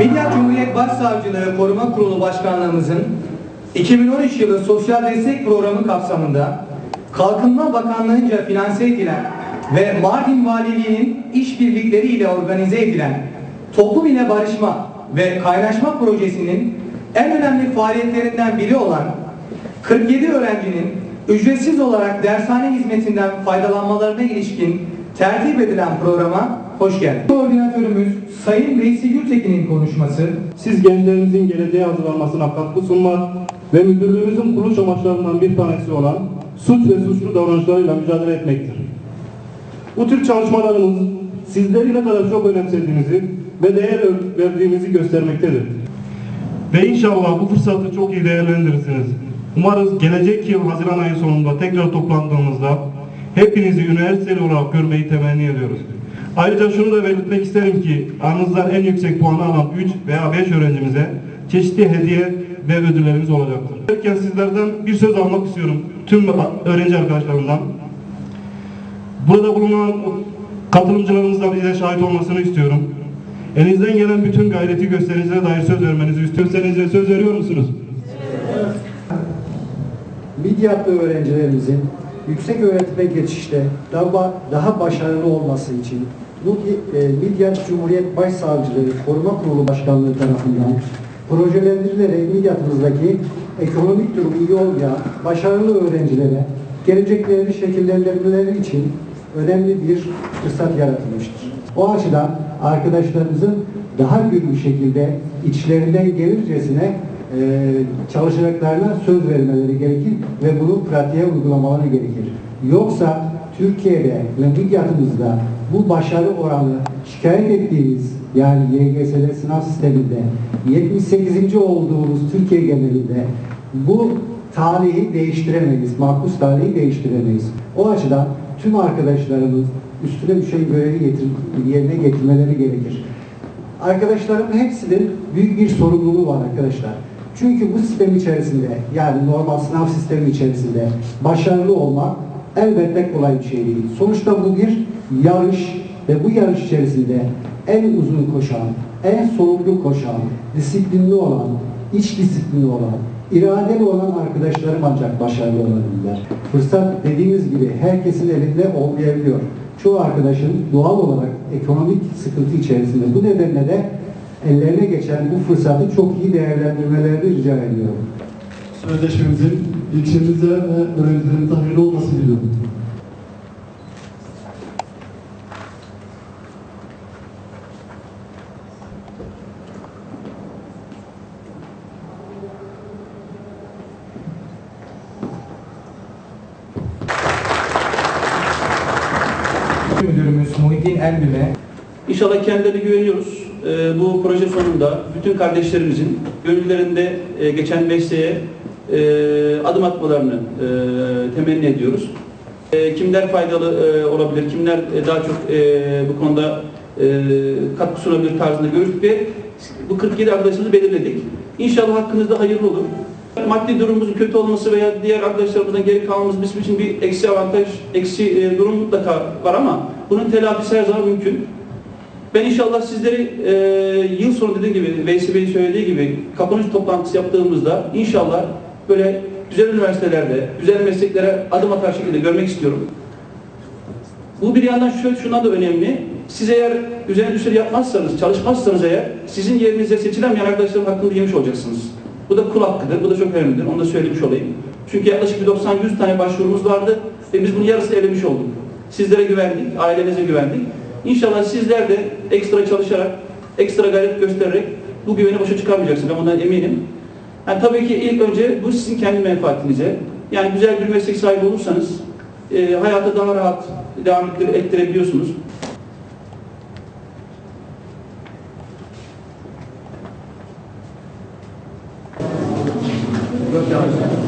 Midyat Cumhuriyet Başsavcılığı Koruma Kurulu Başkanlığımızın 2013 yılı Sosyal Destek Programı kapsamında Kalkınma Bakanlığı'nca finanse edilen ve Mardin Valiliği'nin işbirlikleriyle organize edilen Toplum ile Barışma ve Kaynaşma Projesi'nin en önemli faaliyetlerinden biri olan 47 öğrencinin ücretsiz olarak dershane hizmetinden faydalanmalarına ilişkin tertip edilen programa hoş geldiniz. Koordinatörümüz Sayın Veysi Gültekin'in konuşması Siz gençlerimizin geleceğe hazırlanmasına katkı sunmak ve müdürlüğümüzün kuruluş amaçlarından bir tanesi olan suç ve suçlu davranışlarıyla mücadele etmektir. Bu tür çalışmalarımız sizleri ne kadar çok önemsediğinizi ve değer verdiğimizi göstermektedir. Ve inşallah bu fırsatı çok iyi değerlendirirsiniz. Umarız gelecek yıl Haziran ayı sonunda tekrar toplandığımızda hepinizi üniversiteli olarak görmeyi temenni ediyoruz. Ayrıca şunu da belirtmek isterim ki aranızdan en yüksek puanı alan 3 veya 5 öğrencimize çeşitli hediye ve ödüllerimiz olacaktır. Derken sizlerden bir söz almak istiyorum tüm öğrenci arkadaşlarımdan. Burada bulunan katılımcılarımızdan bize şahit olmasını istiyorum. Elinizden gelen bütün gayreti gösterinize dair söz vermenizi istiyorum. Söz veriyor musunuz? Midyatlı öğrencilerimizin yüksek öğretime geçişte daha, daha başarılı olması için e, Midyat Cumhuriyet Başsavcılığı Koruma Kurulu Başkanlığı tarafından projelendirilerek Midyatımızdaki ekonomik durumu iyi olmayan başarılı öğrencilere geleceklerini şekillendirmeleri için önemli bir fırsat yaratılmıştır. O açıdan arkadaşlarımızın daha gür bir şekilde içlerinden gelircesine çalışacaklarına söz vermeleri gerekir ve bunu pratiğe uygulamaları gerekir. Yoksa Türkiye'de ve midyatımızda bu başarı oranı şikayet ettiğimiz yani YGS'de sınav sisteminde 78. olduğumuz Türkiye genelinde bu tarihi değiştiremeyiz, mahpus tarihi değiştiremeyiz. O açıdan tüm arkadaşlarımız üstüne düşen görevi getir, yerine getirmeleri gerekir. Arkadaşlarımın hepsinin büyük bir sorumluluğu var arkadaşlar. Çünkü bu sistem içerisinde yani normal sınav sistemi içerisinde başarılı olmak elbette kolay bir şey değil. Sonuçta bu bir yarış ve bu yarış içerisinde en uzun koşan, en sorumlu koşan, disiplinli olan, iç disiplinli olan, iradeli olan arkadaşlarım ancak başarılı olabilirler. Fırsat dediğimiz gibi herkesin elinde olmayabiliyor. Çoğu arkadaşın doğal olarak ekonomik sıkıntı içerisinde. Bu nedenle de ellerine geçen bu fırsatı çok iyi değerlendirmelerini rica ediyorum. Sözleşmemizin ilçemize ve öğrencilerimize hayırlı olması diliyorum. Müdürümüz Muhittin Elbime İnşallah kendilerine güveniyoruz. Ee, bu proje sonunda bütün kardeşlerimizin gönüllerinde e, geçen mesleğe e, adım atmalarını e, temenni ediyoruz. E, kimler faydalı e, olabilir, kimler e, daha çok e, bu konuda e, katkı sunabilir tarzında görüştük ve bu 47 arkadaşımızı belirledik. İnşallah hakkınızda hayırlı olur. Maddi durumumuzun kötü olması veya diğer arkadaşlarımızdan geri kalmamız bizim için bir eksi avantaj, eksi e, durum mutlaka var ama bunun telafisi her zaman mümkün. Ben inşallah sizleri e, yıl sonu dediğim gibi, Veysi Bey'in söylediği gibi kapanış toplantısı yaptığımızda inşallah böyle güzel üniversitelerde, güzel mesleklere adım atar şekilde görmek istiyorum. Bu bir yandan şöyle şundan da önemli. Siz eğer güzel endüstri yapmazsanız, çalışmazsanız eğer sizin yerinize seçilemeyen arkadaşların hakkını yemiş olacaksınız. Bu da kul hakkıdır, bu da çok önemlidir. Onu da söylemiş olayım. Çünkü yaklaşık bir 90-100 tane başvurumuz vardı ve biz bunun yarısını elemiş olduk. Sizlere güvendik, ailenize güvendik. İnşallah sizler de ekstra çalışarak, ekstra gayret göstererek bu güveni başa çıkarmayacaksınız. Ben bundan eminim. Yani tabii ki ilk önce bu sizin kendi menfaatinize. Yani güzel bir meslek sahibi olursanız e, hayata daha rahat devam ettirebiliyorsunuz. Gracias.